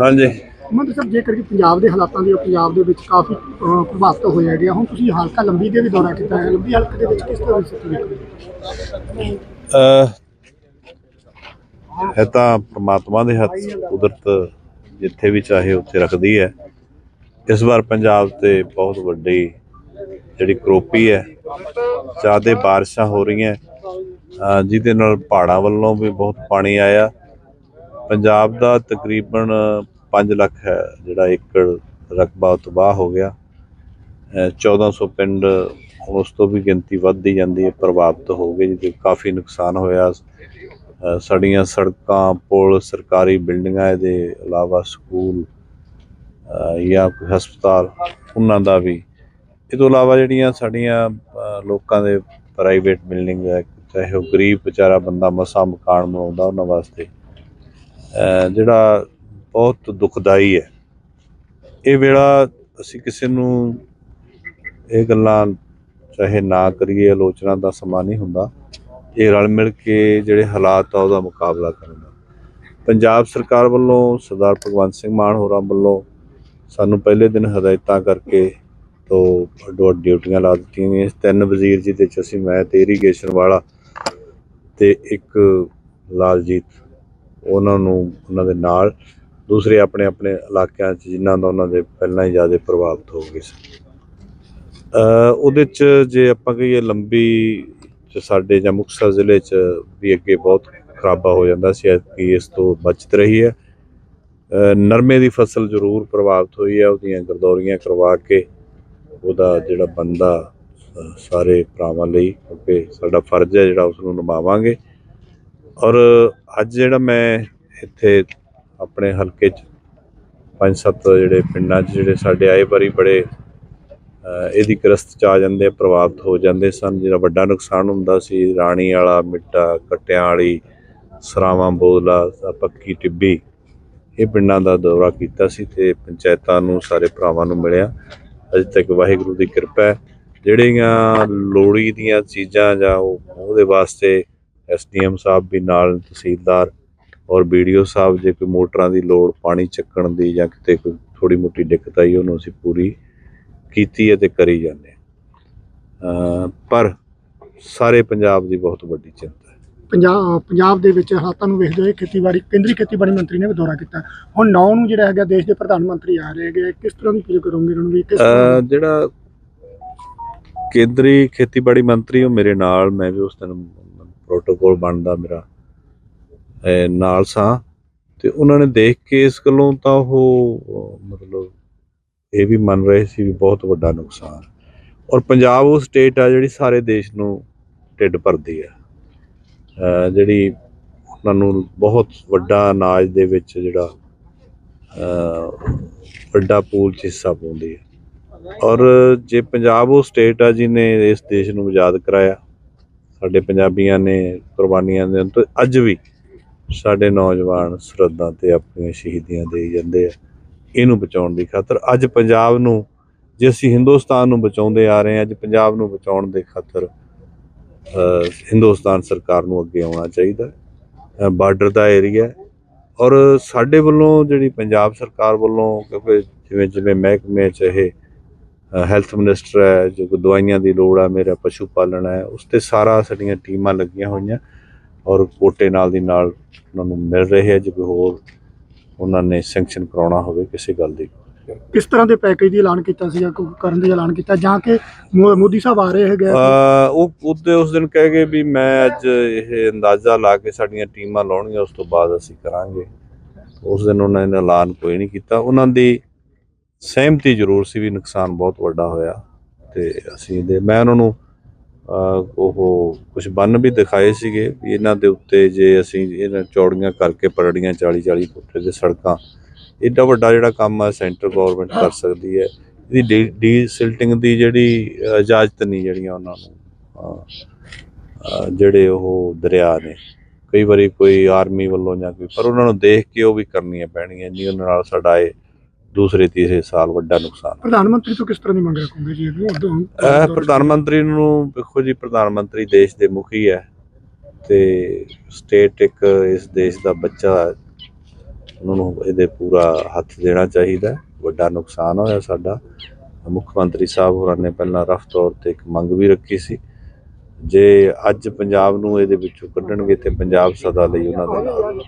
ਹਾਂਜੀ। ਮੰਤਰੀ ਸਾਹਿਬ ਜੇਕਰ ਕਿ ਪੰਜਾਬ ਦੇ ਹਾਲਾਤਾਂ ਦੀ ਪੰਜਾਬ ਦੇ ਵਿੱਚ ਕਾਫੀ ਪ੍ਰਭਾਵਿਤ ਹੋਏ ਹੈਗੇ। ਹੁਣ ਤੁਸੀਂ ਹਲਕਾ ਲੰਬੀ ਦੇ ਵੀ ਦੌਰਾ ਕੀਤਾ ਹੈ। ਲੰਬੀ ਹਲਕੇ ਦੇ ਵਿੱਚ ਕਿਸ ਤਰ੍ਹਾਂ ਦੀ ਸਥਿਤੀ ਹੋ? ਅਹ ਹੈ ਤਾਂ ਪ੍ਰਮਾਤਮਾ ਦੇ ਹੱਥ ਕੁਦਰਤ ਜਿੱਥੇ ਵੀ ਚਾਹੇ ਉੱਥੇ ਰੱਖਦੀ ਹੈ। ਇਸ ਵਾਰ ਪੰਜਾਬ ਤੇ ਬਹੁਤ ਵੱਡੀ ਜਿਹੜੀ ਕਰੋਪੀ ਹੈ ਜ਼ਿਆਦਾ ਬਾਰਿਸ਼ਾਂ ਹੋ ਰਹੀਆਂ। ਜਿਹਦੇ ਨਾਲ ਪਹਾੜਾਂ ਵੱਲੋਂ ਵੀ ਬਹੁਤ ਪਾਣੀ ਆਇਆ। ਪੰਜਾਬ ਦਾ ਤਕਰੀਬਨ 5 ਲੱਖ ਹੈ, ਜਿਹੜਾ ਏਕੜ ਰਕਬਾ ਤਬਾਹ ਹੋ ਗਿਆ। ਅਹ 1400 ਪਿੰਡ ਹੁਣ ਉਸ ਤੋਂ ਵੀ ਗਿਣਤੀ ਵੱਧਦੀ ਜਾਂਦੀ ਹੈ, ਪ੍ਰਭਾਵਿਤ ਹੋ ਗਏ ਜਿਹਦੇ ਕਾਫੀ ਨੁਕਸਾਨ ਹੋਇਆ। ਅਹ ਸਾਡੀਆਂ ਸੜਕਾਂ, ਪੁਲ, ਸਰਕਾਰੀ ਬਿਲਡਿੰਗਾਂ ਇਹਦੇ ਇਲਾਵਾ ਸਕੂਲ ਜਾਂ ਕੋਈ ਹਸਪਤਾਲ, ਉਹਨਾਂ ਦਾ ਵੀ। ਇਹ ਤੋਂ ਇਲਾਵਾ ਜਿਹੜੀਆਂ ਸਾਡੀਆਂ ਲੋਕਾਂ ਦੇ ਪ੍ਰਾਈਵੇਟ ਬਿਲਡਿੰਗ ਹੈ, ਚਾਹੇ ਉਹ ਗਰੀਬ ਵਿਚਾਰਾ ਬੰਦਾ ਮਸਾ ਮਕਾਨ ਬਣਾਉਂਦਾ ਉਹਨਾਂ ਵਾਸਤੇ ਜਿਹੜਾ ਬਹੁਤ ਦੁਖਦਾਈ ਹੈ। ਇਹ ਵੇਲਾ ਅਸੀਂ ਕਿਸੇ ਨੂੰ ਇਹ ਗੱਲਾਂ ਚਾਹੇ ਨਾ ਕਰੀਏ, ਆਲੋਚਨਾ ਦਾ ਸਮਾਂ ਨਹੀਂ ਹੁੰਦਾ। ਇਹ ਰਲ ਮਿਲ ਕੇ ਜਿਹੜੇ ਹਾਲਾਤ ਆ, ਉਹਦਾ ਮੁਕਾਬਲਾ ਕਰਨ ਦਾ। ਪੰਜਾਬ ਸਰਕਾਰ ਵੱਲੋਂ ਸਰਦਾਰ ਭਗਵੰਤ ਸਿੰਘ ਮਾਨ ਹੋਰਾਂ ਵੱਲੋਂ ਸਾਨੂੰ ਪਹਿਲੇ ਦਿਨ ਹਦਾਇਤਾਂ ਕਰਕੇ ਤੋਂ ਅੱਡੋ ਅੱਡ ਡਿਊਟੀਆਂ ਲਾ ਦਿੱਤੀਆਂ ਗਈਆਂ। ਤਿੰਨ ਵਜ਼ੀਰ ਜਿਹਦੇ ਚ ਅਸੀਂ, ਮੈਂ ਤੇ ਇਰੀਗੇਸ਼ਨ ਵਾਲਾ ਤੇ ਇੱਕ ਲਾਲਜੀਤ ਉਹਨਾਂ ਨੂੰ, ਉਹਨਾਂ ਦੇ ਨਾਲ। ਦੂਸਰੇ ਆਪਣੇ ਆਪਣੇ ਇਲਾਕਿਆਂ 'ਚ ਜਿਨ੍ਹਾਂ ਦਾ ਉਹਨਾਂ ਦੇ ਪਹਿਲਾਂ ਹੀ ਜ਼ਿਆਦਾ ਪ੍ਰਭਾਵਿਤ ਹੋ ਗਏ ਸੀ। ਉਹਦੇ 'ਚ ਜੇ ਆਪਾਂ ਕਹੀਏ ਲੰਬੀ ਸਾਡੇ ਜਾਂ ਮੁਕਤਸਰ ਜ਼ਿਲ੍ਹੇ 'ਚ ਵੀ ਅੱਗੇ ਬਹੁਤ ਖਰਾਬਾ ਹੋ ਜਾਂਦਾ ਸੀ ਕਿ ਇਸ ਤੋਂ ਬਚਤ ਰਹੀ ਹੈ। ਨਰਮੇ ਦੀ ਫਸਲ ਜ਼ਰੂਰ ਪ੍ਰਭਾਵਿਤ ਹੋਈ ਹੈ, ਉਹਦੀਆਂ ਗਰਦੌਰੀਆਂ ਕਰਵਾ ਕੇ ਉਹਦਾ ਜਿਹੜਾ ਬੰਦਾ ਸਾਰੇ ਭਰਾਵਾਂ ਲਈ ਅੱਗੇ ਸਾਡਾ ਫਰਜ਼ ਹੈ ਜਿਹੜਾ ਉਸ ਨੂੰ ਨਿਭਾਵਾਂਗੇ। ਔਰ ਅੱਜ ਜਿਹੜਾ ਮੈਂ ਇੱਥੇ ਆਪਣੇ ਹਲਕੇ 'ਚ ਪੰਜ ਸੱਤ ਜਿਹੜੇ ਪਿੰਡਾਂ 'ਚ ਜਿਹੜੇ ਸਾਡੇ ਆਏ ਵਾਰੀ ਬੜੇ ਇਹਦੀ ਗ੍ਰਸਤ ਚ ਆ ਜਾਂਦੇ ਪ੍ਰਭਾਵਿਤ ਹੋ ਜਾਂਦੇ ਸਨ। ਜਿਹੜਾ ਵੱਡਾ ਨੁਕਸਾਨ ਹੁੰਦਾ ਸੀ, ਰਾਣੀ ਵਾਲਾ, ਮਿੱਟਾ, ਕਟਿਆਂ ਵਾਲੀ, ਸਰਾਵਾਂ, ਬੋਦਲਾ ਪੱਕੀ ਟਿੱਬੀ, ਇਹ ਪਿੰਡਾਂ ਦਾ ਦੌਰਾ ਕੀਤਾ ਸੀ ਤੇ ਪੰਚਾਇਤਾਂ ਨੂੰ, ਸਾਰੇ ਭਰਾਵਾਂ ਨੂੰ ਮਿਲਿਆ। ਅਜੇ ਤੱਕ ਵਾਹਿਗੁਰੂ ਦੀ ਕਿਰਪਾ ਹੈ। ਜਿਹੜੀਆਂ ਲੋੜੀ ਦੀਆਂ ਚੀਜ਼ਾਂ ਜਾਂ ਉਹਦੇ ਵਾਸਤੇ ਐਸਡੀਐਮ ਸਾਹਿਬ ਵੀ ਨਾਲ ਤਹਿਸੀਲਦਾਰ ਔਰ ਵੀਡੀਓ ਸਾਹਿਬ ਜੇ ਕੋਈ ਮੋਟਰਾਂ ਦੀ ਲੋੜ ਪਾਣੀ ਚੱਕਣ ਦੀ ਜਾਂ ਕਿਤੇ ਕੋਈ ਥੋੜੀ ਮੋਟੀ ਦਿੱਕਤ ਆਈ ਉਹਨੂੰ ਅਸੀਂ ਪੂਰੀ ਕੀਤੀ ਹੈ ਤੇ ਕਰੀ ਜਾਂਦੇ ਪਰ ਸਾਰੇ ਪੰਜਾਬ ਦੀ ਬਹੁਤ ਵੱਡੀ ਚਿੰਤਾ ਹੈ। ਪੰਜਾਬ ਪੰਜਾਬ ਦੇ ਵਿੱਚ ਹਾਲਾਤਾਂ ਨੂੰ ਵੇਖਦੇ ਹੋਏ ਖੇਤੀਬਾੜੀ ਕੇਂਦਰੀ ਖੇਤੀਬਾੜੀ ਮੰਤਰੀ ਨੇ ਵੀ ਦੌਰਾ ਕੀਤਾ। ਹੁਣ 9 ਨੂੰ ਜਿਹੜਾ ਹੈਗਾ ਦੇਸ਼ ਦੇ ਪ੍ਰਧਾਨ ਮੰਤਰੀ ਆ ਰਹੇ ਹੈਗੇ ਕਿਸ ਤਰ੍ਹਾਂ ਦੀ ਫੀਲ ਕਰੋਗੇ ਇਹਨਾਂ ਨੂੰ ਵੀ ਜਿਹੜਾ ਕੇਂਦਰੀ ਖੇਤੀਬਾੜੀ ਮੰਤਰੀ ਉਹ ਮੇਰੇ ਨਾਲ ਮੈਂ ਵੀ ਉਸ ਦਿਨ ਪ੍ਰੋਟੋਕੋਲ ਬਣਦਾ ਮੇਰਾ। ਨਾਲ ਸਾਂ। ਤੇ ਉਹਨਾਂ ਨੇ ਦੇਖ ਕੇ ਇਸ ਗੱਲੋਂ ਤਾਂ ਉਹ, ਮਤਲਬ ਇਹ ਵੀ ਮੰਨ ਰਹੇ ਸੀ ਵੀ ਬਹੁਤ ਵੱਡਾ ਨੁਕਸਾਨ। ਔਰ ਪੰਜਾਬ ਉਹ ਸਟੇਟ ਆ ਜਿਹੜੀ ਸਾਰੇ ਦੇਸ਼ ਨੂੰ ਢਿੱਡ ਭਰਦੀ ਆ। ਜਿਹੜੀ ਉਹਨਾਂ ਨੂੰ ਬਹੁਤ ਵੱਡਾ ਅਨਾਜ ਦੇ ਵਿੱਚ ਜਿਹੜਾ ਵੱਡਾ ਪੂਲ ਚ ਹਿੱਸਾ ਪਾਉਂਦੀ ਹੈ ਔਰ ਜੇ ਪੰਜਾਬ ਉਹ ਸਟੇਟ ਆ ਜਿਹਨੇ ਇਸ ਦੇਸ਼ ਨੂੰ ਆਜ਼ਾਦ ਕਰਾਇਆ ਸਾਡੇ ਪੰਜਾਬੀਆਂ ਨੇ ਕੁਰਬਾਨੀਆਂ ਦੇ ਅੰਤ ਅੱਜ ਵੀ ਸਾਡੇ ਨੌਜਵਾਨ ਸਰਹੱਦਾਂ ਤੇ ਆਪਣੀਆਂ ਸ਼ਹੀਦੀਆਂ ਦੇ ਜਾਂਦੇ ਆ। ਇਹਨੂੰ ਬਚਾਉਣ ਦੀ ਖਾਤਰ ਅੱਜ ਪੰਜਾਬ ਨੂੰ, ਜੇ ਅਸੀਂ ਹਿੰਦੁਸਤਾਨ ਨੂੰ ਬਚਾਉਂਦੇ ਆ ਰਹੇ ਹਾਂ, ਅੱਜ ਪੰਜਾਬ ਨੂੰ ਬਚਾਉਣ ਦੇ ਖਾਤਰ ਹਿੰਦੁਸਤਾਨ ਸਰਕਾਰ ਨੂੰ ਅੱਗੇ ਆਉਣਾ ਚਾਹੀਦਾ। ਬਾਰਡਰ ਦਾ ਏਰੀਆ ਔਰ ਸਾਡੇ ਵੱਲੋਂ ਜਿਹੜੀ ਪੰਜਾਬ ਸਰਕਾਰ ਵੱਲੋਂ ਕਿਉਂਕਿ ਜਿਵੇਂ ਜਿਵੇਂ ਮਹਿਕਮੇ ਚ ਇਹ ਹੈਲਥ ਮਿਨਿਸਟਰ ਹੈ ਜੋ ਦਵਾਈਆਂ ਦੀ ਲੋੜ ਆ ਮੇਰਾ ਪਸ਼ੂ ਪਾਲਣ ਹੈ ਉਸ ਤੇ ਸਾਰਾ ਸਾਡੀਆਂ ਟੀਮਾਂ ਲੱਗੀਆਂ ਹੋਈਆਂ ਔਰ ਕੋਟੇ ਨਾਲ ਦੀ ਨਾਲ ਉਹਨਾਂ ਨੂੰ ਮਿਲ ਰਹੇ ਹੈ ਜੇ ਕੋਈ ਹੋਰ ਉਹਨਾਂ ਨੇ ਸੈਂਕਸ਼ਨ ਕਰਾਉਣਾ ਹੋਵੇ ਕਿਸੇ ਗੱਲ ਦੀ। ਕਿਸ ਤਰ੍ਹਾਂ ਦੇ ਪੈਕੇਜ ਦੀ ਐਲਾਨ ਕੀਤਾ ਸੀਗਾ ਕਰਨ ਦੀ ਐਲਾਨ ਕੀਤਾ ਜਾਂ ਕਿ ਮੋਦੀ ਸਾਹਿਬ ਆ ਰਹੇ ਹੈਗੇ ਉਹ ਉਹਦੇ ਉਸ ਦਿਨ ਕਹਿ ਗਏ ਵੀ ਮੈਂ ਅੱਜ ਇਹ ਅੰਦਾਜ਼ਾ ਲਾ ਕੇ ਸਾਡੀਆਂ ਟੀਮਾਂ ਲਾਉਣਗੀਆਂ ਉਸ ਤੋਂ ਬਾਅਦ ਅਸੀਂ ਕਰਾਂਗੇ। ਉਸ ਦਿਨ ਉਹਨਾਂ ਨੇ ਐਲਾਨ ਕੋਈ ਨਹੀਂ ਕੀਤਾ। ਉਹਨਾਂ ਦੀ ਸਹਿਮਤੀ ਜ਼ਰੂਰ ਸੀ ਵੀ ਨੁਕਸਾਨ ਬਹੁਤ ਵੱਡਾ ਹੋਇਆ ਤੇ ਅਸੀਂ ਦੇ ਮੈਂ ਉਹਨਾਂ ਨੂੰ ਉਹ ਕੁਝ ਬੰਨ ਵੀ ਦਿਖਾਏ ਸੀਗੇ ਵੀ ਇਹਨਾਂ ਦੇ ਉੱਤੇ ਜੇ ਅਸੀਂ ਇਹਨਾਂ ਚੌੜੀਆਂ ਕਰਕੇ ਪਰੜੀਆਂ 40 40 ਫੁੱਟ ਦੇ ਸੜਕਾਂ ਇੱਡਾ ਵੱਡਾ ਜਿਹੜਾ ਕੰਮ ਆ ਸੈਂਟਰ ਗਵਰਨਮੈਂਟ ਕਰ ਸਕਦੀ ਹੈ। ਇਹਦੀ ਡੀ ਡੀ ਸਿਲਟਿੰਗ ਦੀ ਜਿਹੜੀ ਇਜਾਜ਼ਤ ਨਹੀਂ ਜਿਹੜੀਆਂ ਉਹਨਾਂ ਨੂੰ ਜਿਹੜੇ ਉਹ ਦਰਿਆ ਨੇ। ਕਈ ਵਾਰੀ ਕੋਈ ਆਰਮੀ ਵੱਲੋਂ ਜਾਂ ਕੋਈ, ਪਰ ਉਹਨਾਂ ਨੂੰ ਦੇਖ ਕੇ ਉਹ ਵੀ ਕਰਨੀਆਂ ਪੈਣਗੀਆਂ ਨਹੀਂ ਉਹਨਾਂ ਨਾਲ ਸਾਡਾ ਇਹ ਦੂਸਰੇ ਤੀਸਰੇ ਸਾਲ ਵੱਡਾ ਨੁਕਸਾਨ ਪ੍ਰਧਾਨ ਮੰਤਰੀ ਤੋਂ ਕਿਸ ਤਰ੍ਹਾਂ ਦੀ ਮੰਗ ਰੱਖੋਗੇ ਜੀ? ਇਹ ਪ੍ਰਧਾਨ ਮੰਤਰੀ ਨੂੰ ਵੇਖੋ ਜੀ ਪ੍ਰਧਾਨ ਮੰਤਰੀ ਦੇਸ਼ ਦੇ ਮੁਖੀ ਹੈ ਤੇ ਸਟੇਟ ਇੱਕ ਇਸ ਦੇਸ਼ ਦਾ ਬੱਚਾ ਉਹਨਾਂ ਨੂੰ ਇਹਦੇ ਪੂਰਾ ਹੱਥ ਦੇਣਾ ਚਾਹੀਦਾ। ਵੱਡਾ ਨੁਕਸਾਨ ਹੋਇਆ ਸਾਡਾ। ਮੁੱਖ ਮੰਤਰੀ ਸਾਹਿਬ ਹੋਰਾਂ ਨੇ ਪਹਿਲਾਂ ਰਫ ਤੌਰ ਤੇ ਇੱਕ ਮੰਗ ਵੀ ਰੱਖੀ ਸੀ। ਜੇ ਅੱਜ ਪੰਜਾਬ ਨੂੰ ਇਹਦੇ ਵਿੱਚੋਂ ਕੱਢਣਗੇ ਤੇ ਪੰਜਾਬ ਸਦਾ ਲਈ ਉਹਨਾਂ ਦੇ ਨਾਲ।